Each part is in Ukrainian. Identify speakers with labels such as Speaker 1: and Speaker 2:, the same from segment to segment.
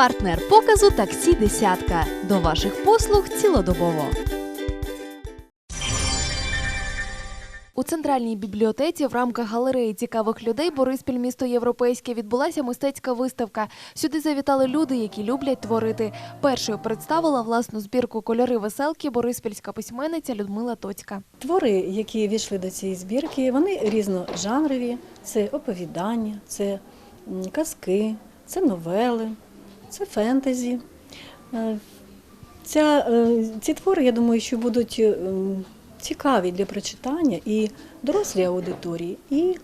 Speaker 1: Партнер показу таксі десятка. До ваших послуг цілодобово. У центральній бібліотеці в рамках галереї цікавих людей Бориспіль місто європейське відбулася мистецька виставка. Сюди завітали люди, які люблять творити. Першою представила власну збірку кольори веселки бориспільська письменниця Людмила Тоцька.
Speaker 2: Твори, які війшли до цієї збірки, вони різножанрові. Це оповідання, це казки, це новели, це фентезі. Е, Ця, е, ці твори, я думаю, що будуть е, цікаві для прочитання і дорослій аудиторії, і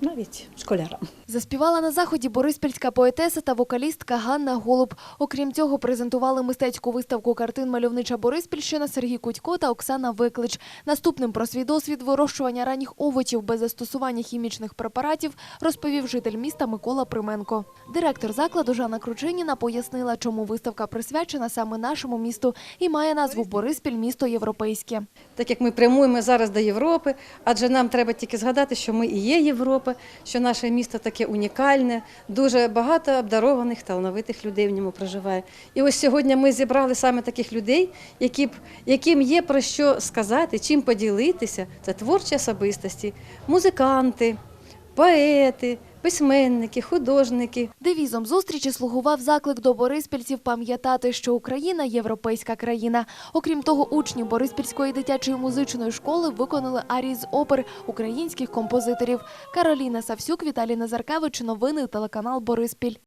Speaker 2: навіть школярам.
Speaker 1: Заспівала на заході бориспільська поетеса та вокалістка Ганна Голуб. Окрім цього, презентували мистецьку виставку картин мальовнича Бориспільщина Сергій Кудько та Оксана Виклич. Наступним про свій досвід вирощування ранніх овочів без застосування хімічних препаратів розповів житель міста Микола Применко. Директор закладу Жанна Кручиніна пояснила, чому виставка присвячена саме нашому місту і має назву Бориспіль місто європейське.
Speaker 3: так як ми прямуємо зараз до Європи, адже нам треба тільки згадати, що ми і є Європа, що наше місто таке унікальне, дуже багато обдарованих, талановитих людей в ньому проживає. І ось сьогодні ми зібрали саме таких людей, які яким є про що сказати, чим поділитися. Це творчі особистості, музиканти, поети, письменники, художники.
Speaker 1: Девізом зустрічі слугував заклик до бориспільців пам'ятати, що Україна європейська країна. Окрім того, учні Бориспільської дитячої музичної школи виконали арії з опер українських композиторів. Кароліна Савсюк, Віталій Назаркевич. Новини телеканал Бориспіль.